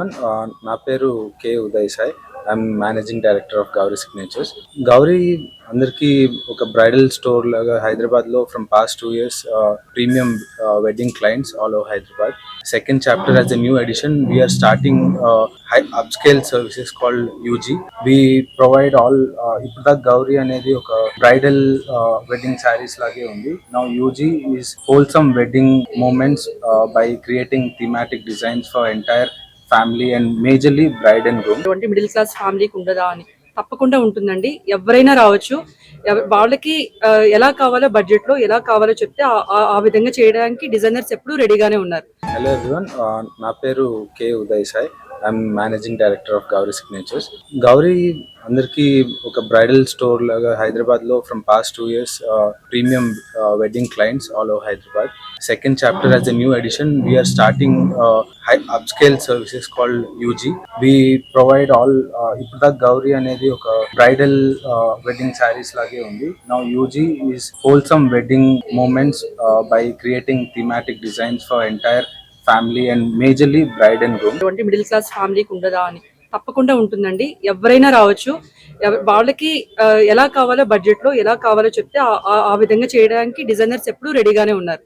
Everyone నా పేరు K Uday Sai I'm managing director of Gowri signatures Gowri అందరికీ ఒక బ్రైడల్ స్టోర్ లాగా హైదరాబాద్లో from past two years premium wedding clients all over Hyderabad second chapter as a new edition we're starting high upscale services called UG we provide all ఇప్పుడు దాకా గౌరీ అనేది ఒక bridal wedding saris లాగే ఉంది. నా UG is wholesome wedding moments by creating thematic designs for entire family and majorly bride and groom అటువంటి middle class ఫ్యామిలీకి ఉండదా అని తప్పకుండా ఉంటుందండి. ఎవరైనా రావచ్చు. వాళ్ళకి ఎలా కావాలో బడ్జెట్లో ఎలా కావాలో చెప్తే ఆ విధంగా చేయడానికి డిజైనర్స్ ఎప్పుడూ రెడీగానే ఉన్నారు. హలో ఎవ్రీవన్ నా పేరు K Uday Sai I'm managing director of Gowri signatures Gowri అందరికీ ఒక బ్రైడల్ స్టోర్ లాగా హైదరాబాద్లో from past two years premium wedding clients all over Hyderabad. Second chapter as a new edition we're starting high upscale services called UG we provide all ఇప్పుడు దాకా గౌరీ అనేది ఒక bridal wedding saris లాగే ఉంది. నా UG is wholesome wedding moments by creating thematic designs for entire family and majorly bride and groom అటువంటి middle class ఫ్యామిలీకి ఉండదా అని తప్పకుండా ఉంటుందండి. ఎవరైనా రావచ్చు. వాళ్ళకి ఎలా కావాలో బడ్జెట్లో ఎలా కావాలో చెప్తే ఆ- ఆ విధంగా చేయడానికి డిజైనర్స్ ఎప్పుడూ రెడీగానే ఉన్నారు.